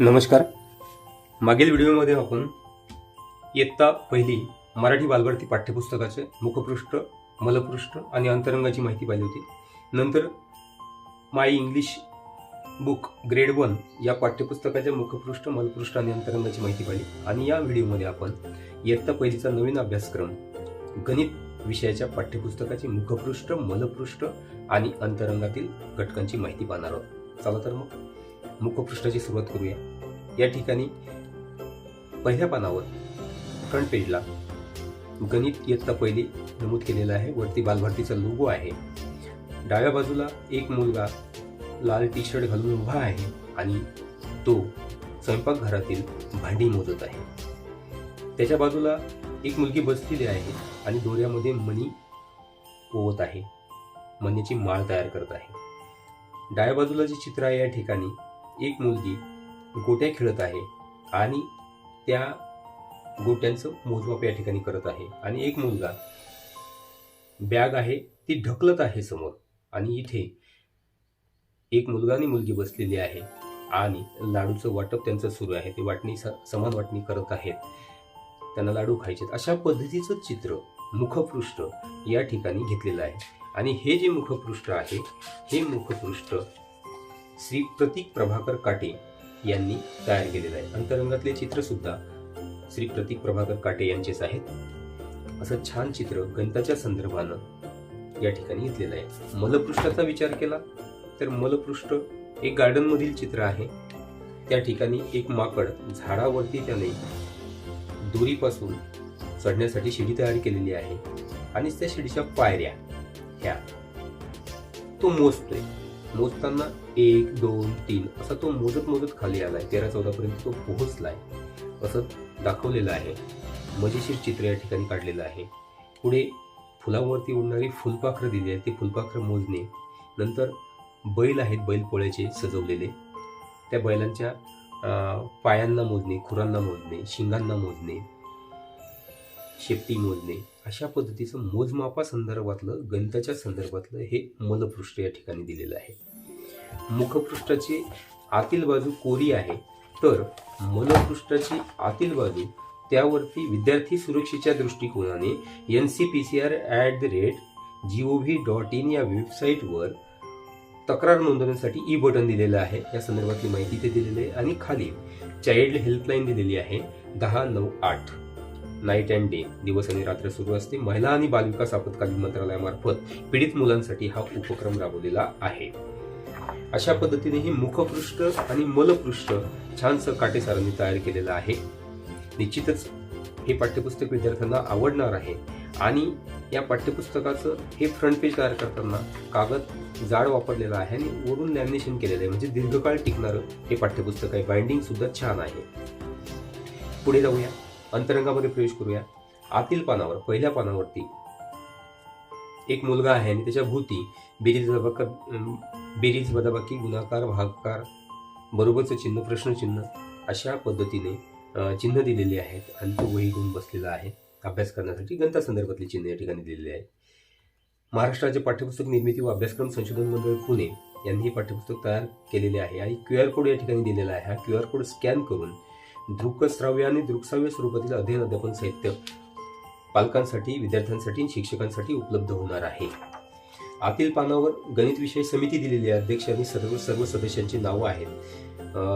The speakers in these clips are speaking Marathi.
नमस्कार. मागील व्हिडिओमध्ये आपण इयत्ता पहिली मराठी बालभारती पाठ्यपुस्तकाचे मुखपृष्ठ मलपृष्ठ आणि अंतरंगाची माहिती पाहिली होती. नंतर my English book grade one या पाठ्यपुस्तकाच्या मुखपृष्ठ मलपृष्ठ आणि अंतरंगाची माहिती पाहिली. आणि या व्हिडिओमध्ये आपण इयत्ता पहिलीचा नवीन अभ्यासक्रम गणित विषयाच्या पाठ्यपुस्तकाचे मुखपृष्ठ मलपृष्ठ आणि अंतरंगातील घटकांची माहिती पाहणार आहोत. चला तर मग. मुखपृष्ठाची सुरुवात करूया. या ठिकाणी पहिल्या पानावर फ्रंट पेजला गणित इयत्ता पहिली नमूद केलेलं आहे. वरती बालभारतीचा लोगो आहे. डाव्या बाजूला एक मुलगा लाल टी शर्ट घालून उभा आहे आणि तो स्वयंपाकघरातील भांडी मोजत आहे. त्याच्या बाजूला एक मुलगी बसलेली आहे आणि दोऱ्यामध्ये मणी पोवत आहे. मणीची माळ तयार करत आहे. डाव्या बाजूला जे चित्र आहे या ठिकाणी एक मुलगी गोट्या खेळत आहे आणि त्या गोट्यांचं मोजमाप या ठिकाणी करत आहे. आणि एक मुलगा बॅग आहे ती ढकलत आहे समोर. आणि इथे एक मुलगा आणि मुलगी बसलेली आहे आणि लाडूचं वाटप त्यांचं सुरू आहे. ते वाटणी स- समान वाटणी करत आहेत. त्यांना लाडू खायचे अशा पद्धतीचं चित्र मुखपृष्ठ या ठिकाणी घेतलेलं आहे. आणि हे जे मुखपृष्ठ आहे हे मुखपृष्ठ श्री प्रतीक प्रभाकर काटे यांनी तयार केलेलं आहे. अंतरंगातले चित्र सुद्धा श्री प्रतीक प्रभाकर काटे यांचेच आहेत. असं छान चित्र गणिताच्या संदर्भानं या ठिकाणी घेतलेलं आहे. मलपृष्ठाचा विचार केला तर मलपृष्ठ एक गार्डन मधील चित्र आहे. त्या ठिकाणी एक माकड झाडावरती त्याने दोरीपासून चढण्यासाठी शिडी तयार केलेली आहे. आणि त्या शिडीच्या पायऱ्या ह्या तो मोजतोय. मोजताना एक दोन तीन असा तो मोजत मोजत खाली आलाय. तेरा चौदापर्यंत तो पोहोचलाय. असं दाखवलेलं आहे. मजेशीर चित्र या ठिकाणी काढलेलं आहे. पुढे फुलावरती उडणारी फुलपाखरं दिली आहे ते फुलपाखरं मोजणे. नंतर बैल आहेत बैल पोळ्याचे सजवलेले. त्या बैलांच्या पायांना मोजणे खुरांना मोजणे शिंगांना मोजणे शेपटी मोजणे. अशा पद्धतीचं मोजमापा संदर्भातलं गणिताच्या संदर्भातलं हे मलपृष्ठ या ठिकाणी दिलेलं आहे. मुखपृष्ठाची आतील बाजू कोरी आहे तर मलपृष्ठाची आतील बाजू त्यावरती विद्यार्थी सुरक्षेच्या दृष्टिकोनाने N C P C R at the rate G O V dot in या वेबसाईटवर तक्रार नोंदवण्यासाठी ई e बटन दिलेलं आहे. या संदर्भातली माहिती ते दिलेली आहे. आणि खाली चाइल्ड हेल्पलाईन दिलेली आहे. दहा नऊ आठ. नाईट अँड डे दिवस आणि रात्र सुरू असते. महिला आणि बालविकास आपत्कालीन मंत्रालयामार्फत पीडित मुलांसाठी हा उपक्रम राबवलेला आहे. अशा पद्धतीने हे मुखपृष्ठ आणि मलपृष्ठ छानसं काटेसारांनी तयार केलेलं आहे. निश्चितच हे पाठ्यपुस्तक विद्यार्थ्यांना आवडणार आहे. आणि या पाठ्यपुस्तकाचं हे फ्रंट पेज तयार करताना कागद जाड वापरलेला आहे आणि वरून लॅमिनेशन केलेलं आहे. म्हणजे दीर्घकाळ टिकणारं हे पाठ्यपुस्तक आहे. बाइंडिंग सुद्धा छान आहे. पुढे जाऊया. अंतरंगामध्ये प्रवेश करूया. आतील पानावर पहिल्या पानावरती एक मुलगा आहे आणि त्याच्या भोवती बेरीज वजाबाकार बेरीज वजाबाकी गुणाकार भागकार बरोबरचं चिन्ह प्रश्नचिन्ह अशा पद्धतीने चिन्ह दिलेली आहेत. आणि तो वही घेऊन बसलेला आहे. अभ्यास करण्यासाठी गणिता संदर्भातली चिन्ह या ठिकाणी दिलेली आहे. महाराष्ट्राचे पाठ्यपुस्तक निर्मिती व अभ्यासक्रम संशोधन मंडळ पुणे यांनी हे पाठ्यपुस्तक तयार केलेले आहे. आणि क्यू आर कोड या ठिकाणी दिलेला आहे. हा क्यू आर कोड स्कॅन करून दृकश्राव्य आणि दृकश्राव्य स्वरूपातील अध्ययन अध्यापन साहित्य पालकांसाठी विद्यार्थ्यांसाठी आणि शिक्षकांसाठी उपलब्ध होणार आहे. आतील पानावर गणित विषय समिती दिलेली आहे. अध्यक्ष आणि सर्व सर्व सदस्यांची नावं आहेत.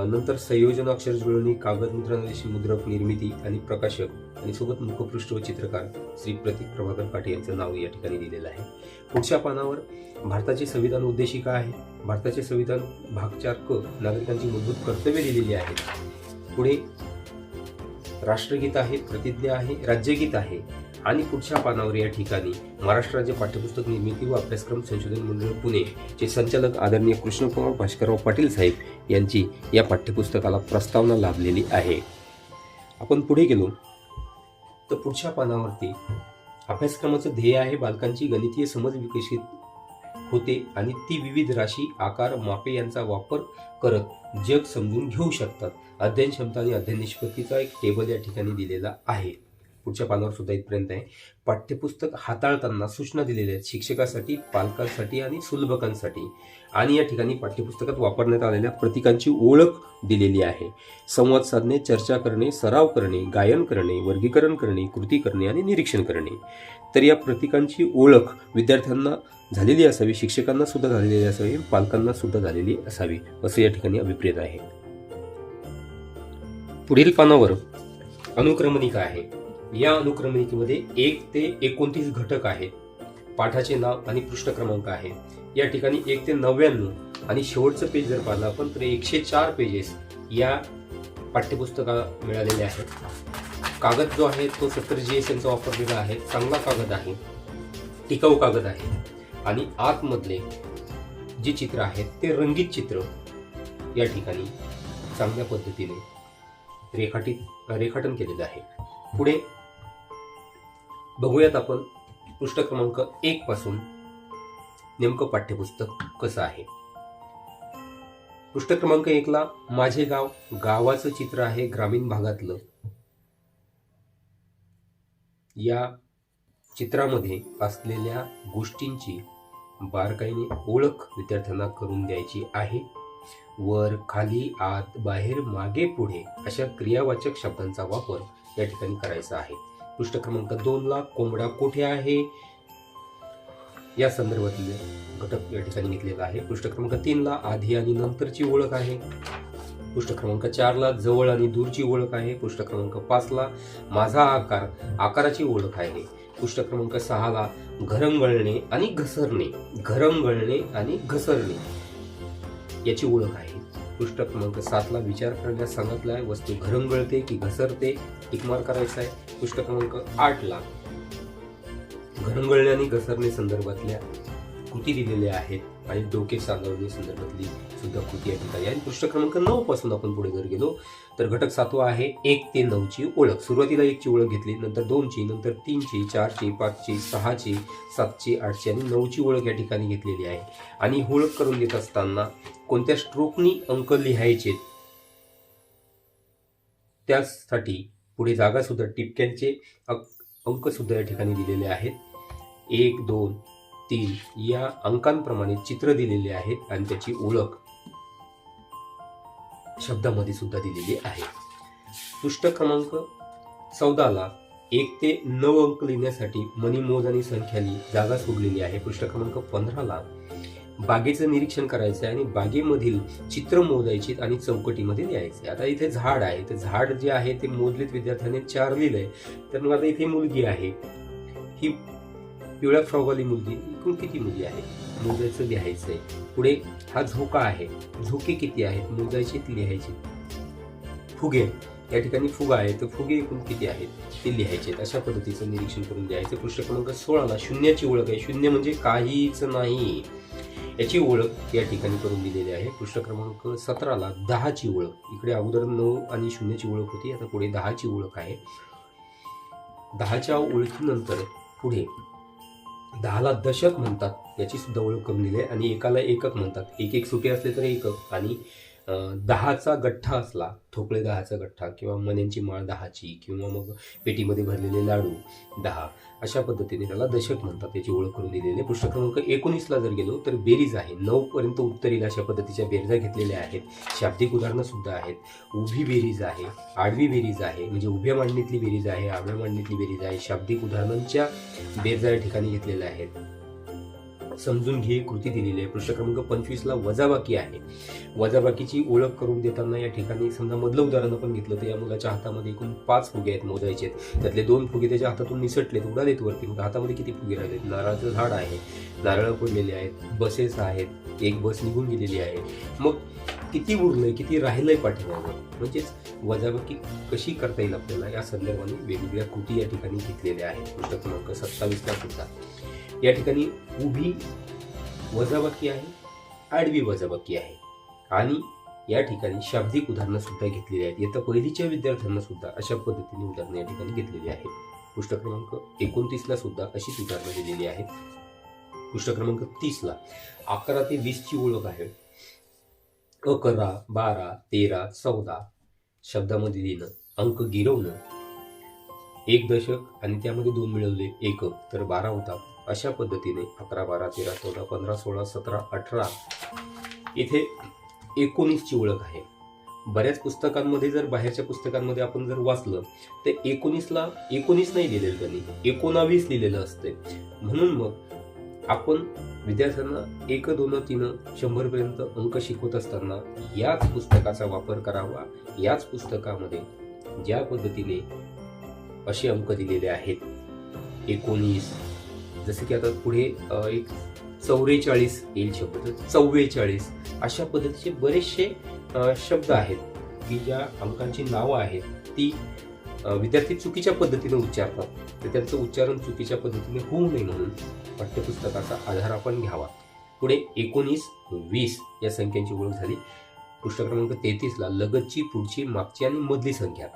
नंतर संयोजन अक्षर जुळवणी कागद मुद्रणादेशी मुद्रक निर्मिती आणि प्रकाशक आणि सोबत मुखपृष्ठ व चित्रकार श्री प्रतीक प्रभाकर पाटील यांचं नाव या ठिकाणी दिलेलं आहे. पुढच्या पानावर भारताचे संविधान उद्देशिका आहे. भारताचे संविधान भाग चार क नागरिकांची मूलभूत कर्तव्ये दिलेली आहेत पुढे राष्ट्रगीत आहे प्रतिज्ञा आहे राज्यगीत आहे आणि पुढच्या पानावर या ठिकाणी महाराष्ट्र राज्य पाठ्यपुस्तक निर्मिती व अभ्यासक्रम संशोधन मंडळ पुणे चे संचालक आदरणीय कृष्णकुमार भास्करराव पाटील साहेब यांची या पाठ्यपुस्तकाला प्रस्तावना लाभलेली आहे. आपण पुढे गेलो. तर पुढच्या पानावरती अभ्यासक्रमाचं ध्येय आहे बालकांची गणितीय समज विकसित होते आणि ती विविध राशी आकार मापे यांचा वापर करत जग समजून घेऊ शकतात. अध्ययन क्षमता आणि अध्ययन निष्पत्तीचा एक टेबल या ठिकाणी दिलेला आहे. पुढच्या पानावर सुद्धा इथपर्यंत आहे. पाठ्यपुस्तक हाताळताना सूचना दिलेल्या आहेत शिक्षकासाठी पालकांसाठी आणि सुलभकांसाठी. आणि या ठिकाणी पाठ्यपुस्तकात वापरण्यात आलेल्या प्रतीकांची ओळख दिलेली आहे. संवाद साधणे चर्चा करणे सराव करणे गायन करणे वर्गीकरण करणे कृती करणे आणि निरीक्षण करणे. तर या प्रतीकांची ओळख विद्यार्थ्यांना झालेली असावी शिक्षकांना सुद्धा झालेली असावी पालकांना सुद्धा झालेली असावी असं या ठिकाणी अभिप्रेत आहे. पुढील पानावर अनुक्रमणिका आहे. या अनुक्रमणिकेमध्ये एक ते एकोणतीस घटक आहेत. पाठाचे नाव आणि पृष्ठ क्रमांक आहे. या ठिकाणी एक ते नव्याण्णव आणि शेवटचं पेज जर पाहिलं आपण तर एकशे चार पेजेस या पाठ्यपुस्तका मिळालेले आहेत. कागद जो आहे तो सत्तर जी एस एमचा वापरलेला आहे. चांगला कागद आहे. टिकाऊ कागद आहे. आणि आतमधले जे चित्र आहेत ते रंगीत चित्र या ठिकाणी चांगल्या पद्धतीने रेखाटित रेखाटन केलेलं आहे. पुढे बघूयात आपण पृष्ठ क्रमांक एक पासून नेमकं पाठ्यपुस्तक कसं आहे. पृष्ठ क्रमांक एकला माझे गाव गावाचं चित्र आहे ग्रामीण भागातलं. या चित्रामध्ये असलेल्या गोष्टींची बारकाईने ओळख विद्यार्थ्यांना करून द्यायची आहे. वर खाली आत बाहेर मागे पुढे अशा क्रियावाचक शब्दांचा वापर या ठिकाणी करायचा आहे. पृष्ठ क्रमांक दोन ला कोंबडा कोठे आहे? या संदर्भातले घटक या ठिकाणी घेतलेला आहे. पृष्ठ क्रमांक तीन ला आधी आणि नंतरची ओळख आहे. पृष्ठ क्रमांक चार ला जवळ आणि दूरची ओळख आहे. पृष्ठ क्रमांक पाच ला माझा आकार आकाराची ओळख आहे. पृष्ठ क्रमांक सहा ला घरंगळणे आणि घसरणे घरंगळणे आणि घसरणे याची ओळख आहे. पृष्ठ क्रमांक सातला विचार करण्यास सांगितला आहे वस्तू घरंगळते की घसरते टिकमार करायचा आहे पृष्ठ क्रमांक आठला घरंगळणे आणि घसरणे संदर्भातल्या कृती दिलेल्या आहेत. आणि डोके सांगवणे संदर्भातली सुद्धा कृती या ठिकाणी आणि पृष्ठ क्रमांक नऊ पासून आपण पुढे जर गेलो तर घटक सातवा आहे एक ते नऊची ओळख. सुरुवातीला एकची ओळख घेतली नंतर दोनची नंतर तीनची चारची पाचची सहाची सातची आठची आणि नऊची ओळख या ठिकाणी घेतलेली आहे. आणि ओळख करून घेत असताना कोणत्या स्ट्रोकनी अंक लिहायचे? त्यासाठी पुढे जागासुद्धा टिपक्यांचे अंकसुद्धा या ठिकाणी दिलेले आहेत. एक दोन तीन या अंकांप्रमाणे चित्र दिलेले आहेत आणि त्याची ओळख शब्दामध्ये सुद्धा दिलेली आहे. पृष्ठ क्रमांक चौदाला एक ते नऊ अंक लिहिण्यासाठी मनीमोज आणि संख्याली जागा सोडलेली आहे. पृष्ठ क्रमांक पंधराला बागेचं निरीक्षण करायचं आहे आणि बागेमधील चित्र मोजायची आणि चौकटीमध्ये लिहायचे आता इथे झाड आहे. तर झाड जे आहे ते मोजलेत विद्यार्थ्याने चार लिहिलंय. तर मग आता इथे मुलगी आहे. ही पिवळ्या फ्रॉगवाली मुलगी एकूण किती मुली आहेत? मोजायचं आहे पुढे हा झोका आहे. झोके किती आहेत? मोजायचे लिहायचे. फुगे. या ठिकाणी फुगा आहे तर फुगे एकूण किती आहेत? ते लिहायचे अशा पद्धतीचं निरीक्षण करून लिहायचं. पृष्ठ क्रमांक सोळाला शून्याची ओळख आहे. शून्य म्हणजे काहीच नाही. याची ओळख या ठिकाणी करून दिलेली आहे. पृष्ठ क्रमांक सतराला दहाची ओळख. इकडे अगोदर नऊ आणि शून्याची ओळख होती. आता पुढे दहाची ओळख आहे. दहाच्या ओळखीनंतर पुढे दहाला दशक म्हणतात. याची सुद्धा ओळख करून दिली आहे. आणि एकाला एकक म्हणतात. एक एक सुटे असले तर एकक. आणि दहाचा गठ्ठा असला ठोकळे दहाचा गठ्ठा किंवा मण्यांची माळ दहाची किंवा मग पेटीमध्ये भरलेले लाडू दहा अशा पद्धतीने त्याला दशक म्हणतात याची ओळख करून दिलेली आहे. पृष्ठ क्रमांक एकोणीसला जर गेलो तर बेरीज आहे. नऊपर्यंत उत्तरेला अशा पद्धतीच्या बेरजा घेतलेल्या आहेत. शाब्दिक उदाहरणंसुद्धा आहेत. उभी बेरीज आहे आडवी बेरीज आहे म्हणजे उभ्या मांडणीतली बेरीज आहे आडव्या मांडणीतली बेरीज आहे. शाब्दिक उदाहरणांच्या बेरजा या ठिकाणी घेतलेल्या आहेत. समजून घे कृती दिलेली आहे. पृष्ठ क्रमांक पंचवीसला वजाबाकी आहे. वजाबाकीची ओळख करून देताना या ठिकाणी समजा मधलं उदाहरण आपण घेतलं तर या मुलाच्या हातामध्ये एकूण पाच फुगे आहेत मोजायचे आहेत. त्यातले दोन फुगे त्याच्या हातातून निसटलेत उडालेत वरती. मग हातामध्ये किती फुगे राहिले नारळाचं झाड आहे. नारळ पडलेले आहेत. बसेस आहेत. एक बस निघून गेलेली आहे. मग किती उरलंय किती राहिलंय पाठीमागं? म्हणजेच वजाबाकी कशी करता येईल आपल्याला या संदर्भाने वेगवेगळ्या कृती या ठिकाणी घेतलेल्या आहेत. पृष्ठ क्रमांक सत्तावीसला सुद्धा. या ठिकाणी उभी वजाबाकी आहे आडवी वजाबाकी आहे. आणि या ठिकाणी शाब्दिक उदाहरणं सुद्धा घेतलेली आहेत. येत्या पहिलीच्या विद्यार्थ्यांना सुद्धा अशा पद्धतीने उदाहरणं या ठिकाणी घेतलेली आहेत. पृष्ठ क्रमांक एकोणतीसला सुद्धा अशीच उदाहरणं दिलेली आहेत. पृष्ठ क्रमांक तीसला अकरा ते वीसची ओळख आहे. अकरा बारा तेरा चौदा शब्दामध्ये लिहिणं अंक गिरवणं एक दशक आणि त्यामध्ये दोन मिळवले एक तर बारा होता. अशा पद्धतीने अकरा बारा तेरा चौदा पंधरा सोळा सतरा अठरा इथे एकोणीसची ओळख आहे. बऱ्याच पुस्तकांमध्ये जर बाहेरच्या पुस्तकांमध्ये आपण जर वाचलं तर एकोणीसला एकोणीस नाही लिहिलेलं त्यांनी एकोणावीस लिहिलेलं असते म्हणून मग आपण विद्यार्थ्यांना एक दोन तीन शंभरपर्यंत अंक शिकवत असताना याच पुस्तकाचा वापर करावा. याच पुस्तकामध्ये ज्या पद्धतीने असे अंक दिलेले आहेत एकोणीस जसं की आता पुढे एक चौवेचाळीस येईल शब्द. तर चव्वेचाळीस अशा पद्धतीचे बरेचसे शब्द आहेत की ज्या अंकांची नावं आहेत ती विद्यार्थी चुकीच्या पद्धतीने उच्चारतात. तर त्यांचं उच्चारण चुकीच्या पद्धतीने होऊ नये म्हणून पाठ्यपुस्तकाचा आधार आपण घ्यावा. पुढे एकोणीस वीस या संख्यांची ओळख झाली. पुस्तक क्रमांक तेहतीसला लगतची पुढची मागची आणि मधली संख्या.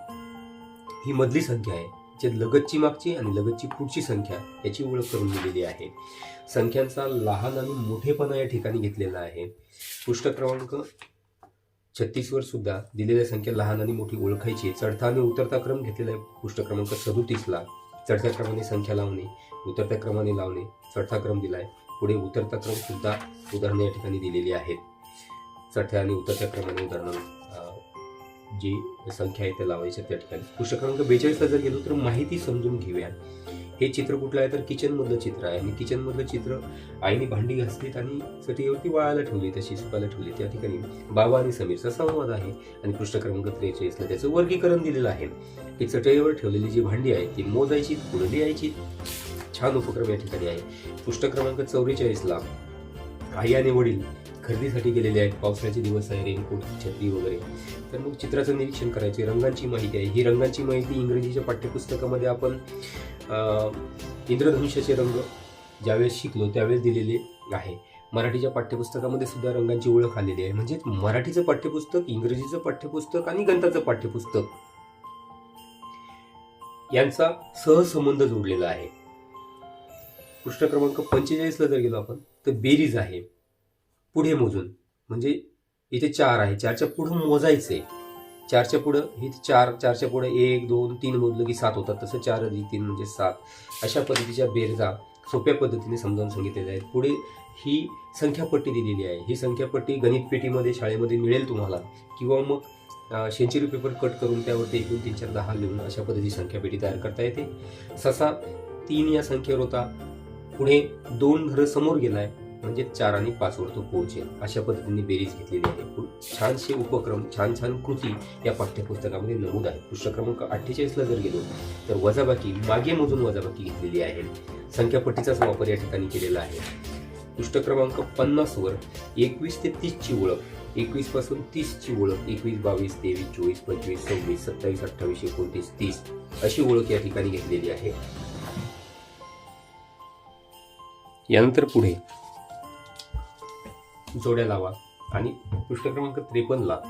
ही मधली संख्या आहे. जे लगतची मागची आणि लगतची पुढची संख्या याची ओळख करून दिलेली आहे. संख्यांचा लहान आणि मोठेपणा या ठिकाणी घेतलेला आहे. पृष्ठ क्रमांक छत्तीसवर सुद्धा दिलेल्या संख्या लहान आणि मोठी ओळखायची. चढता आणि उतरता क्रम घेतलेला आहे. पृष्ठ क्रमांक सदोतीसला चढत्या क्रमाने संख्या लावणे उतरत्या क्रमाने लावणे चढता क्रम दिलाय. पुढे उतरता क्रम सुद्धा उदाहरणे या ठिकाणी दिलेली आहेत. चढत्या आणि उतरत्या क्रमाने उदाहरणं जी संख्या आहे त्या लावायच्या त्या ठिकाणी. पुस्तक बेचाळीसला जर गेलो तर माहिती समजून घेऊया. हे चित्र कुठलं आहे? तर किचनमधलं चित्र आहे. आणि किचनमधलं चित्र आईने भांडी घासलीत आणि चटईवरती वाळायला ठेवली तशी सुकायला ठेवली त्या ठिकाणी बाबा आणि समीरचा संवाद आहे. आणि पृष्ठक्रमांक त्रेचाळीसला त्याचं वर्गीकरण दिलेलं आहे. की चटईवर ठेवलेली जी भांडी आहे ती मोजायची कुरडी यायची. छान उपक्रम या ठिकाणी आहे. पृष्ठक्रमांक चौवेचाळीसला आई आणि वडील खरेदीसाठी गेलेले आहेत. पावसाळ्याचे दिवस आहे रेनकोट छत्री वगैरे. तर मग चित्राचं निरीक्षण करायचे रंगांची माहिती आहे. ही रंगांची माहिती इंग्रजीच्या पाठ्यपुस्तकामध्ये आपण इंद्रधनुष्याचे रंग ज्यावेळेस शिकलो त्यावेळेस दिलेले आहे. मराठीच्या पाठ्यपुस्तकामध्ये सुद्धा रंगांची ओळख आलेली आहे. म्हणजेच मराठीचं पाठ्यपुस्तक इंग्रजीचं पाठ्यपुस्तक आणि गणिताचं पाठ्यपुस्तक यांचा सहसंबंध जोडलेला आहे. पृष्ठ क्रमांक पंचेचाळीसला जर गेलो आपण तर बेरीज आहे. पुढे मोजून. म्हणजे इथे चार आहे. चारच्या पुढं मोजायचं. आहे चारच्या पुढं हे चार चारच्या पुढं एक दोन तीन मोजलं की सात होतात. तसं चार अधिक तीन म्हणजे सात. अशा पद्धतीच्या बेरजा सोप्या पद्धतीने समजावून सांगितलेल्या आहेत पुढे ही संख्यापट्टी दिलेली आहे. ही संख्यापट्टी गणित पेटीमध्ये शाळेमध्ये मिळेल तुम्हाला. किंवा मग सेंचुरी पेपर कट करून त्यावरती एकूण तीन चार दहा लिहून अशा पद्धतीची संख्यापेटी तयार करता येते. ससा तीन या संख्येवर होता. पुढे दोन घरं समोर गेला आहे म्हणजे चार आणि पाचवर तो पोहोचेल. अशा पद्धतीने बेरीज घेतलेली आहे. खूप छानसे उपक्रम छान छान कृती या पाठ्यपुस्तकामध्ये नमूद आहे पृष्ठ क्रमांक अठ्ठेचाळीसला जर गेलो तर वजाबाकी मागे मोजून वजाबाकी घेतलेली आहे. संख्यापट्टीचाच वापर या ठिकाणी केलेला आहे. पृष्ठ क्रमांक पन्नासवर एकवीस ते तीसची ओळख एकवीसपासून तीसची ओळख एकवीस बावीस तेवीस चोवीस पंचवीस सव्वीस सत्तावीस अठ्ठावीस एकोणतीस तीस अशी ओळख या ठिकाणी घेतलेली आहे. यानंतर पुढे जोड्या लावा आणि पृष्ठ क्रमांक त्रेपन्नला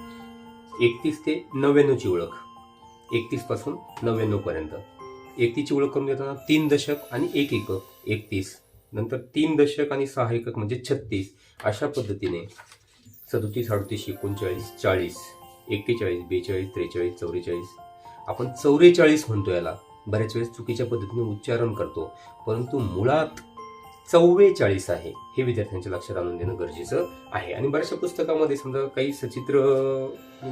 एकतीस ते नव्याण्णवची ओळख. एकतीसपासून नव्याण्णवपर्यंत एकतीची एकतीसची ओळख करून देताना तीन दशक आणि एक एकक एकतीस. नंतर तीन दशक आणि सहा एकक म्हणजे छत्तीस. अशा पद्धतीने सदोतीस अडतीस एकोणचाळीस चाळीस एक्केचाळीस बेचाळीस त्रेचाळीस चौवेचाळीस. आपण चौवेचाळीस म्हणतो याला. बऱ्याच वेळेस चुकीच्या पद्धतीने उच्चारण करतो. परंतु मुळात चव्वेचाळीस आहे. हे विद्यार्थ्यांच्या लक्षात आणून देणं गरजेचं आहे. आणि बऱ्याचशा पुस्तकामध्ये समजा काही सचित्र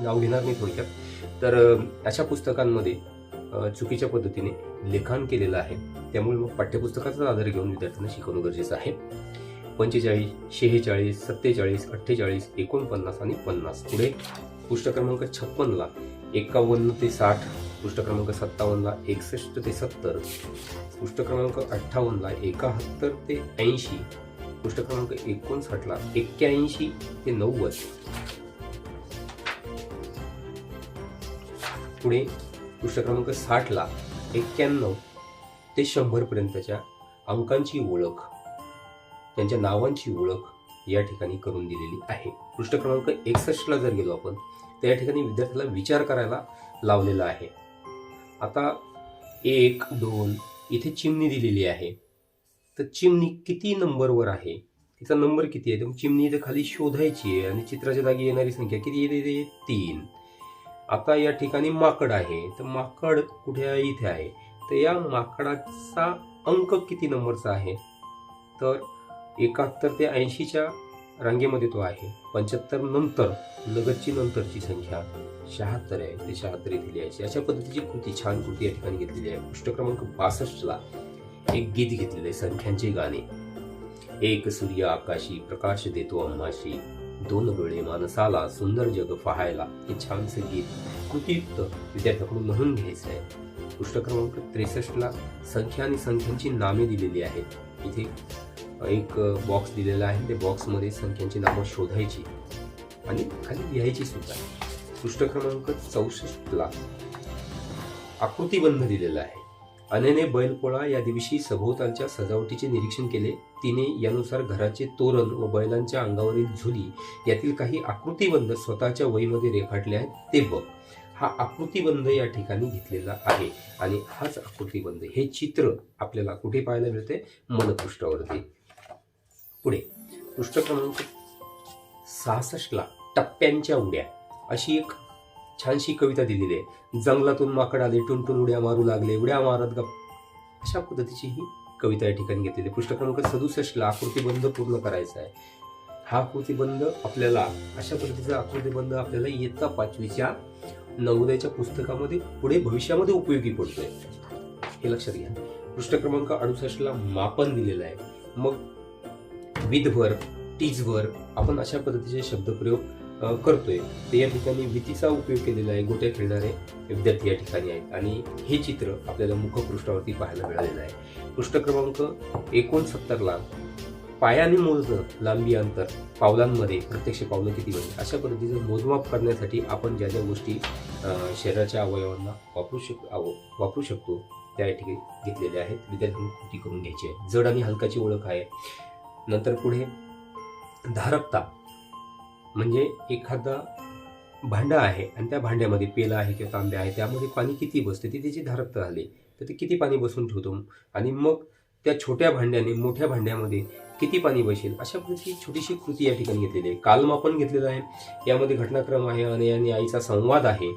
नाव घेणार नाही थोडक्यात. तर अशा पुस्तकांमध्ये चुकीच्या पद्धतीने लिखाण केलेलं आहे. त्यामुळे मग पाठ्यपुस्तकाचा आधार घेऊन विद्यार्थ्यांना शिकवणं गरजेचं आहे. पंचेचाळीस शेहेचाळीस सत्तेचाळीस अठ्ठेचाळीस एकोणपन्नास आणि पन्नास. पुढे पुस्तक क्रमांक छप्पनला एकावन्न ते साठ. पृष्ठ क्रमांक सत्तावन्नला एकसष्ट ते सत्तर पृष्ठ क्रमांक अठ्ठावन्नला एकाहत्तर ते ऐंशी पृष्ठ क्रमांक एकोणसाठला एक्क्याऐंशी ते नव्वद. पुढे पृष्ठ क्रमांक साठला एक्क्याण्णव ते शंभरपर्यंतच्या अंकांची ओळख त्यांच्या नावांची ओळख या ठिकाणी करून दिलेली आहे. पृष्ठ क्रमांक एकसष्टला जर गेलो आपण तर या ठिकाणी विद्यार्थ्याला विचार करायला लावलेला आहे. आता एक दोन इथे चिमणी दिलेली आहे. तर चिमणी किती नंबरवर आहे? तिचा नंबर किती आहे? तर चिमणी इथे खाली शोधायची आहे आणि चित्राच्या जागी येणारी संख्या किती येते ते तीन. आता या ठिकाणी माकड आहे. तर माकड कुठे आहे? इथे आहे. तर या माकडाचा अंक किती नंबरचा आहे? तर एकाहत्तर ते ऐंशीच्या रांगेमध्ये तो आहे. पंच्याहत्तर नंतर लगतची नंतरची संख्या शहात्तर आहे. ते शहात्तर इथे लिहायची अशा पद्धतीची कृती छान कृती या ठिकाणी घेतलेली आहे. पृष्ठ क्रमांक बासष्टला एक गीत घेतलेलं आहे संख्यांचे गाणे. एक सूर्य आकाशी प्रकाश देतो अम्माशी. दोन डोळे माणसाला सुंदर जग पाहायला. हे छानसं गीत कृतीयुक्त विद्यार्थ्याकडून म्हणून घ्यायचं आहे. पृष्ठ क्रमांक त्रेसष्टला संख्या आणि संख्यांची नामे दिलेली आहेत. इथे एक बॉक्स दिलेला आहे. त्या बॉक्समध्ये संख्यांची नावं शोधायची आणि खाली लिहायची सुद्धा. पृष्ठ क्रमांक चौसष्टला आकृतीबंध दिलेला आहे. अनेने बैलपोळा या दिवशी सभोवतालच्या सजावटीचे निरीक्षण केले. तिने यानुसार घराचे तोरण व बैलांच्या अंगावरील झुली यातील काही आकृतीबंध स्वतःच्या वहीमध्ये रेखाटले आहेत. ते बघ. हा आकृतीबंध या ठिकाणी घेतलेला आहे आणि हाच आकृतीबंध हे चित्र आपल्याला कुठे पाहायला मिळते? मनपृष्ठावरती. पुढे. पृष्ठ क्रमांक सहासष्टला टप्प्यांच्या उड्या. अशी एक छानशी कविता दिलेली आहे. जंगलातून माकड आले टुनटुन उड्या मारू लागले उड्या मारत गप अशा पद्धतीची ही कविता या ठिकाणी घेतलेली आहे. पृष्ठ क्रमांक सदुसष्टला आकृतीबंध पूर्ण करायचा आहे. हा आकृतीबंध आपल्याला अशा पद्धतीचा आकृतीबंध आपल्याला इयत्ता पाचवीच्या नवोदयाच्या पुस्तकामध्ये पुढे भविष्यामध्ये उपयोगी पडतोय. हे लक्षात घ्या. पृष्ठ क्रमांक अडुसष्टला मापन दिलेलं आहे. मग विधवर टीजभर आपण अशा पद्धतीचे शब्दप्रयोग करतोय. ते या ठिकाणी भीतीचा उपयोग केलेला आहे गोट्या खेळणारे विद्यार्थी या ठिकाणी आहेत. आणि हे चित्र आपल्याला मुखपृष्ठावरती पाहायला मिळालेलं आहे. पृष्ठ क्रमांक एकोणसत्तरला पायाने मोजणं लांबी अंतर पावलांमध्ये प्रत्यक्ष पावलं किती बने अशा पद्धतीचं मोजमाप करण्यासाठी आपण ज्या ज्या गोष्टी शरीराच्या अवयवांना वापरू शक आव- वापरू शकतो त्या या ठिकाणी घेतलेल्या आहेत. विद्यार्थ्यांनी कृती करून घ्यायची आहे. जड आणि हलकाची ओळख आहे. नंतर पुढे धारकता म्हणजे एखादा भांडा आहे आणि त्या भांड्यामध्ये पेला आहे किंवा तांब्या आहे त्यामध्ये पाणी किती बसते? ती त्याची धारकता झाली तर ते किती पाणी बसून ठेवतो? आणि मग त्या छोट्या भांड्याने मोठ्या भांड्यामध्ये किती पाणी बसेल? अशा पद्धतीची छोटीशी कृती या ठिकाणी घेतलेली आहे. कालमापन घेतलेलं आहे. यामध्ये घटनाक्रम आहे आणि आणि आईचा संवाद आहे.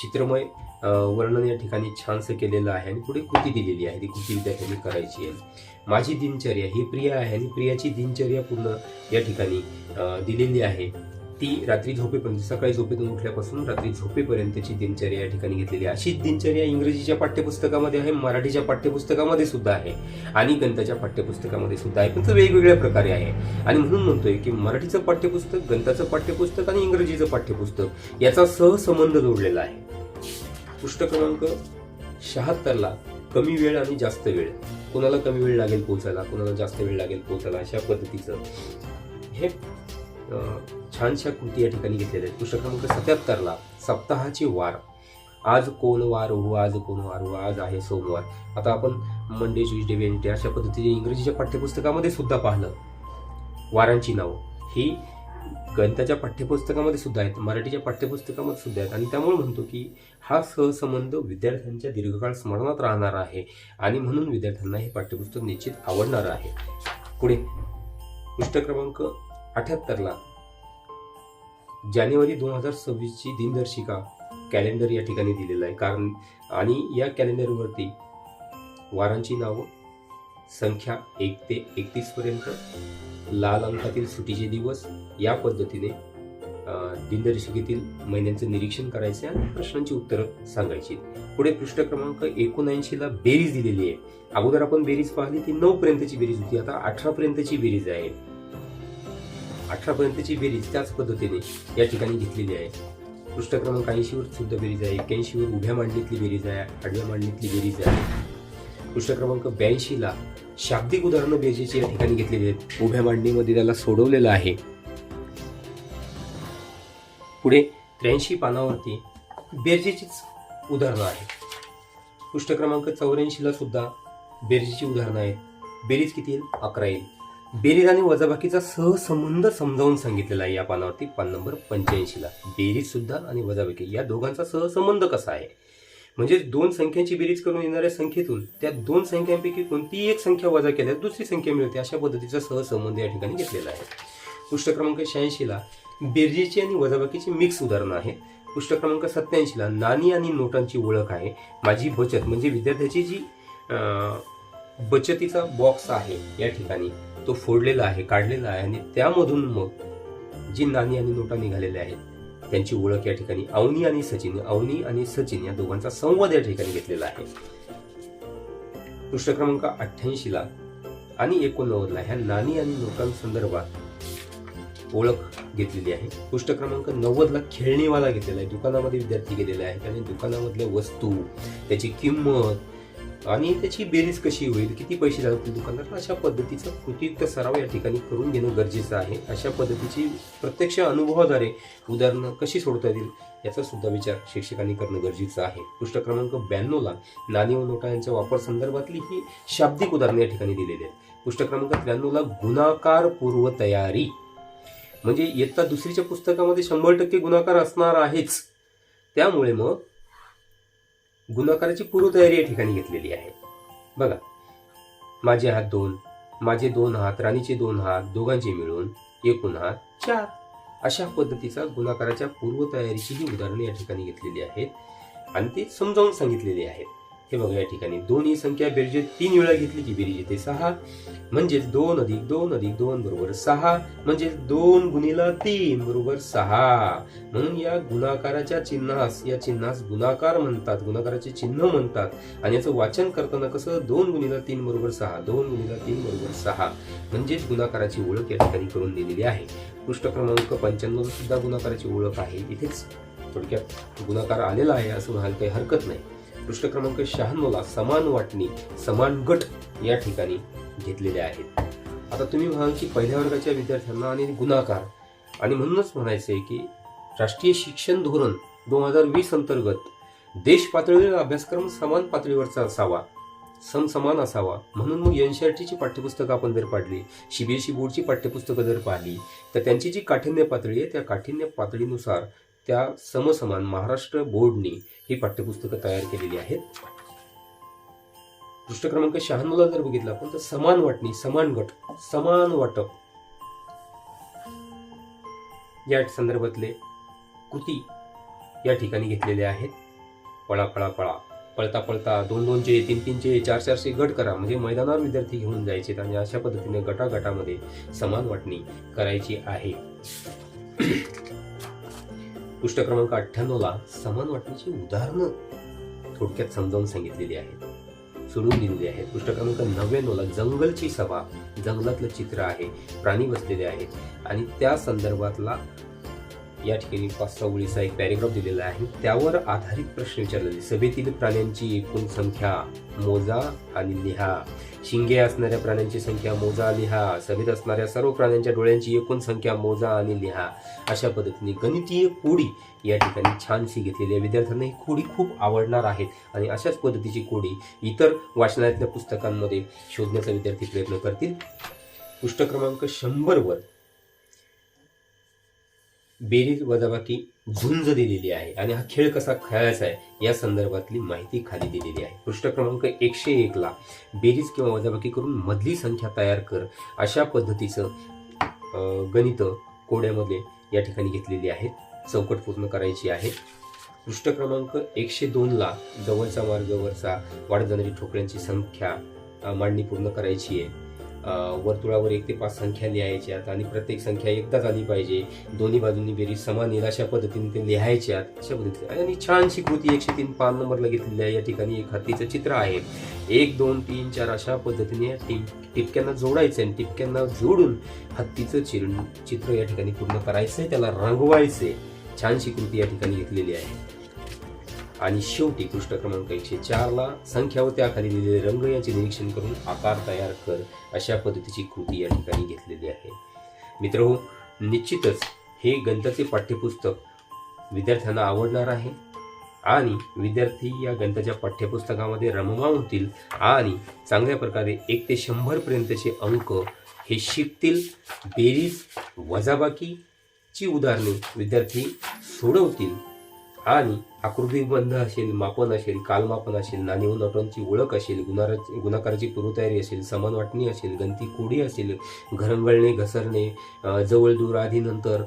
चित्रमय वर्णन या ठिकाणी छानसं केलेलं आहे आणि पुढे कृती दिलेली आहे. ती कृती विद्यार्थ्यांनी करायची आहे. माझी दिनचर्या ही प्रिया आहे आणि प्रियाची दिनचर्या पूर्ण या ठिकाणी दिलेली आहे. ती रात्री झोपेपर्यंत सकाळी झोपेतून उठल्यापासून रात्री झोपेपर्यंतची दिनचर्या या ठिकाणी घेतलेली आहे. अशीच दिनचर्या इंग्रजीच्या पाठ्यपुस्तकामध्ये आहे मराठीच्या पाठ्यपुस्तकामध्ये सुद्धा आहे आणि गणिताच्या पाठ्यपुस्तकामध्ये सुद्धा आहे. पण ते वेगवेगळ्या प्रकारे आहे. आणि म्हणून म्हणतोय की मराठीचं पाठ्यपुस्तक गणिताचं पाठ्यपुस्तक आणि इंग्रजीचं पाठ्यपुस्तक याचा सहसंबंध जोडलेला आहे. पृष्ठ क्रमांक शहात्तरला कमी वेळ आणि जास्त वेळ. कोणाला कमी वेळ लागेल पोचायला कोणाला जास्त वेळ लागेल पोचायला अशा पद्धतीचं. हे छानशा कृती या ठिकाणी घेतलेल्या आहेत. पुस्तक क्रमांक सत्याहत्तरला सप्ताहाचे वार. आज कोण वार हो आज कोण वार हो आज आहे सोमवार. आता आपण मंडे ट्युजडे वेनडे अशा पद्धतीने इंग्रजीच्या पाठ्यपुस्तकामध्ये सुद्धा पाहिलं. वारांची नावं. ही गणिताच्या पाठ्यपुस्तकामध्ये सुद्धा आहेत मराठीच्या पाठ्यपुस्तकामध्ये सुद्धा आहेत. आणि त्यामुळे म्हणतो की हा सहसंबंध विद्यार्थ्यांच्या दीर्घकाळ स्मरणात राहणार आहे आणि म्हणून विद्यार्थ्यांना हे पाठ्यपुस्तक निश्चित आवडणार आहे. पुढे पृष्ठ क्रमांक अठ्याहत्तरला जानेवारी दोन हजार सव्वीसची दिनदर्शिका कॅलेंडर या ठिकाणी दिलेला आहे. कारण आणि या कॅलेंडरवरती वारांची नावं संख्या एक ते एकतीस पर्यंत. लाल अंकातील सुटीचे दिवस या पद्धतीने दिनदर्शिकेतील महिन्यांचं निरीक्षण करायचे आणि प्रश्नांची उत्तरं सांगायची. पुढे पृष्ठ क्रमांक एकोणऐंशीला बेरीज दिलेली आहे. अगोदर आपण बेरीज पाहिली ती नऊ पर्यंतची बेरीज होती. आता अठरा पर्यंतची बेरीज आहे. अठरा पर्यंतची बेरीज त्याच पद्धतीने या ठिकाणी घेतलेली आहे. पृष्ठ क्रमांक ऐंशीवर सुद्धा बेरीज आहे एक्क्याऐंशीवर उभ्या मांडणीतली बेरीज आहे आडव्या मांडणीतली बेरीज आहे. पृष्ठ क्रमांक ब्याऐंशीला शाब्दिक उदाहरणं बेजेची या ठिकाणी घेतलेली आहेत. उभ्या मांडणीमध्ये त्याला सोडवलेलं आहे. पुढे त्र्याऐंशी पानावरती बेरजेचीच उदाहरणं आहेत. पृष्ठ क्रमांक चौऱ्याऐंशीला सुद्धा बेरजेची उदाहरणं आहेत. बेरीज किती येईल? अकरा येईल. बेरीज आणि वजाबाकीचा सहसंबंध समजावून सांगितलेला आहे या पानावरती. पान नंबर पंच्याऐंशीला बेरीज सुद्धा आणि वजाबाकी या दोघांचा सहसंबंध कसा आहे? म्हणजे दोन संख्यांची बेरीज करून येणाऱ्या संख्येतून त्या दोन संख्यांपैकी कोणतीही एक संख्या वजा केल्यास दुसरी संख्या मिळते अशा पद्धतीचा सहसंबंध या ठिकाणी घेतलेला आहे. पृष्ठ क्रमांक शहाऐंशीला बेरजेची आणि वजाबाकीची मिक्स उदाहरणं आहेत पृष्ठ क्रमांक सत्याऐंशीला नाणी आणि नोटांची ओळख आहे. माझी बचत म्हणजे विद्यार्थ्याची जी बचतीचा बॉक्स आहे या ठिकाणी तो फोडलेला आहे काढलेला आहे आणि त्यामधून मग जी नाणी आणि नोटा निघालेल्या आहेत त्यांची ओळख या ठिकाणी अवनी आणि सचिन. अवनी आणि सचिन या दोघांचा संवाद या ठिकाणी घेतलेला आहे. पृष्ठ क्रमांक अठ्ठ्याऐंशीला आणि एकोणनव्वदला ह्या नाणी आणि नोटांसंदर्भात ओळख घेतलेली आहे. पृष्ठ क्रमांक नव्वदला खेळणीवाला घेतलेला आहे. दुकानामध्ये विद्यार्थी गेलेले आहेत आणि दुकानामधल्या वस्तू त्याची किंमत आणि त्याची बेरीज कशी होईल किती पैसे लागतील दुकानदार अशा पद्धतीचा कृतीयुक्त सराव या ठिकाणी करून घेणं गरजेचं आहे. अशा पद्धतीची प्रत्यक्ष अनुभवाद्वारे उदाहरणं कशी सोडता येतील याचा सुद्धा विचार शिक्षकांनी करणं गरजेचं आहे. पृष्ठ क्रमांक ब्याण्णवला नाणी व नोटा यांच्या वापर संदर्भातली ही शाब्दिक उदाहरणं या ठिकाणी दिलेली आहेत. पृष्ठ क्रमांक त्र्याण्णवला गुणाकार पूर्व तयारी. म्हणजे इयत्ता दुसरीच्या पुस्तकामध्ये शंभर टक्के गुणाकार असणार आहेच. त्यामुळे मग गुणाकाराची पूर्वतयारी या ठिकाणी घेतलेली आहे. बघा माझे हात दोन माझे दोन हात राणीचे दोन हात दोघांचे मिळून एकूण हात चार. अशा पद्धतीचा गुणाकाराच्या पूर्वतयारीची ही उदाहरणे या ठिकाणी घेतलेली आहेत आणि ते समजावून सांगितलेली आहेत. हे बघा या ठिकाणी दोन ही संख्या बेरजे तीन वेळा घेतली की बेरीज येते सहा. म्हणजेच दोन अधिक दोन अधिक दोन बरोबर सहा. म्हणजे दोन गुणिला तीन बरोबर सहा. म्हणून या गुणाकाराच्या चिन्हास या चिन्हास गुणाकार म्हणतात. गुणाकाराचे चिन्ह म्हणतात. आणि याचं वाचन करताना कसं? दोन गुणिला तीन बरोबर सहा. दोन गुणिला तीन बरोबर सहा. म्हणजेच गुणाकाराची ओळख या ठिकाणी करून दिलेली आहे. पृष्ठ क्रमांक पंच्याण्णव सुद्धा गुणाकाराची ओळख आहे. इथेच थोडक्यात गुणाकार आलेला आहे असं म्हणायला काही हरकत नाही. पृष्ठ क्रमांक शहाण्णवला समान वाटणी समान गट या ठिकाणी घेतलेले आहेत. आता तुम्ही म्हणाल की पहिल्या वर्गाच्या विद्यार्थ्यांना आणि गुणाकार. आणि म्हणूनच म्हणायचं आहे की राष्ट्रीय शिक्षण धोरण दोन हजार वीस अंतर्गत देश पातळीवर अभ्यासक्रम समान पातळीवरचा असावा समसमान असावा. म्हणून मग एनशी आर टीची पाठ्यपुस्तकं आपण जर पाडली सीबीएसई बोर्डची पाठ्यपुस्तकं जर पाहिली तर त्यांची जी काठिण्य पातळी आहे त्या काठिण्य पातळीनुसार त्या समसमान महाराष्ट्र बोर्डने ही पाठ्यपुस्तकं तयार केलेली आहेत. पृष्ठ क्रमांक शहाण्णवला जर बघितलं आपण तर समान वाटणी समान गट समान वाटप. या संदर्भातले कृती या ठिकाणी घेतलेले आहेत. पळा पळा पळा. पळता पळता दोन दोनचे तीन तीनचे चार चारशे गट करा. म्हणजे मैदानावर विद्यार्थी घेऊन जायचे आणि अशा पद्धतीने गटागटामध्ये समान वाटणी करायची आहे. पृष्ठ क्रमांक अठ्ठ्याण्णवला समान वाटणीची उदाहरणं थोडक्यात समजावून सांगितलेली आहेत. सोडून दिलेली आहेत पृष्ठ क्रमांक नव्याण्णवला जंगलची सभा. जंगलातलं चित्र आहे. प्राणी बसलेले आहेत. आणि त्या संदर्भातला या ठिकाणी पाच सहा ओळीचा एक पॅरेग्राफ दिलेला आहे. त्यावर आधारित प्रश्न विचारलेले. सभेतील प्राण्यांची एकूण संख्या मोजा आणि लिहा. शिंगे असणाऱ्या प्राण्यांची संख्या मोजा लिहा. सभेत असणाऱ्या सर्व प्राण्यांच्या डोळ्यांची एकूण संख्या मोजा आणि लिहा. अशा पद्धतीने गणितीय कोडी या ठिकाणी छानशी घेतलेली आहे. विद्यार्थ्यांना ही कोडी खूप आवडणार आहेत आणि अशाच पद्धतीची कोडी इतर वाचनालयातल्या पुस्तकांमध्ये शोधण्याचा विद्यार्थी प्रयत्न करतील. पृष्ठ क्रमांक शंभरवर बेरीज वजाबाकी झुंज दिलेली आहे आणि हा खेळ कसा खेळायचा आहे या संदर्भातली माहिती खाली दिलेली आहे. पृष्ठ क्रमांक एकशे एकला बेरीज किंवा वजाबाकी करून मधली संख्या तयार कर अशा पद्धतीचं गणित कोड्यामध्ये या ठिकाणी घेतलेली आहेत चौकट पूर्ण करायची आहे. पृष्ठ क्रमांक एकशे दोनला जवळचा मार्गावरचा वाढत जाणारी ठोकळ्यांची संख्या मांडणी पूर्ण करायची आहे. वर्तुळावर एक ते पाच संख्या लिहायच्यात आणि प्रत्येक संख्या एकदाच आली पाहिजे. दोन्ही बाजूंनी बेरीज समान येईल अशा पद्धतीने ते लिहायच्यात. अशा पद्धतीने. आणि छानशी कृती एकशे तीन पाच नंबरला घेतलेली आहे या ठिकाणी एक हत्तीचं चित्र आहे. एक दोन तीन चार अशा पद्धतीने या टिप टिपक्यांना जोडायचं आणि टिपक्यांना जोडून हत्तीचं चिर चित्र या ठिकाणी पूर्ण करायचं आहे त्याला रंगवायचे छानशी कृती या ठिकाणी घेतलेली आहे. आणि शेवटी पृष्ठ क्रमांक एकशे चारला संख्या व त्याखाली दिलेले रंग यांचे निरीक्षण करून आकार तयार कर अशा पद्धतीची कृती या ठिकाणी घेतलेली आहे. मित्र निश्चितच हे गणिताचे पाठ्यपुस्तक विद्यार्थ्यांना आवडणार आहे आणि विद्यार्थी या गणिताच्या पाठ्यपुस्तकामध्ये रममाण होतील आणि चांगल्या प्रकारे एक ते शंभरपर्यंतचे अंक हे शिकतील. बेरीज वजाबाकीची उदाहरणे विद्यार्थी सोडवतील. आणि आकृतीबंध असेल मापन असेल कालमापन असेल नाणी व नोटांची ओळख असेल गुणारा गुणाकाराची पूर्वतयारी असेल समान वाटणी असेल गणती कोडी असेल घरंगळणे घसरणे जवळ दूर आधी नंतर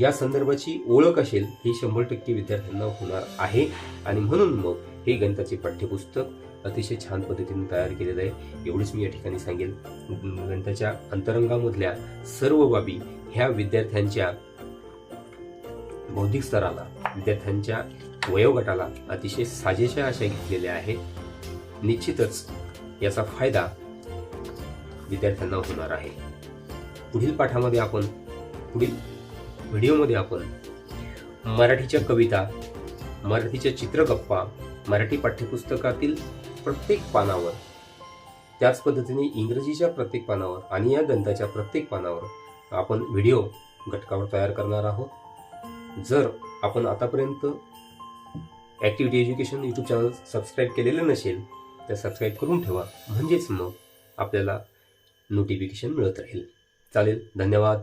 या संदर्भाची ओळख असेल ही शंभर टक्के विद्यार्थ्यांना होणार आहे. आणि म्हणून मग हे गणिताचे पाठ्यपुस्तक अतिशय छान पद्धतीने तयार केलेलं आहे. एवढीच मी या ठिकाणी सांगेल. गणिताच्या अंतरंगामधल्या सर्व बाबी ह्या विद्यार्थ्यांच्या बौद्धिक स्तराला विद्यार्थ्यांच्या वयोगटाला अतिशय साजेशा अशा घेतलेल्या आहेत. निश्चितच याचा फायदा विद्यार्थ्यांना होणार आहे. पुढील पाठामध्ये आपण पुढील व्हिडिओमध्ये आपण मराठीच्या कविता मराठीच्या चित्रगप्पा मराठी पाठ्यपुस्तकातील प्रत्येक पानावर त्याच पद्धतीने इंग्रजीच्या प्रत्येक पानावर आणि या ग्रंथाच्या प्रत्येक पानावर आपण व्हिडिओ घटकावर तयार करणार आहोत. जर आपण आतापर्यंत activity education YouTube channel subscribe केलेलं नसेल तर सबस्क्राईब करून ठेवा. म्हणजेच मग आपल्याला नोटिफिकेशन मिळत राहील. चालेल धन्यवाद.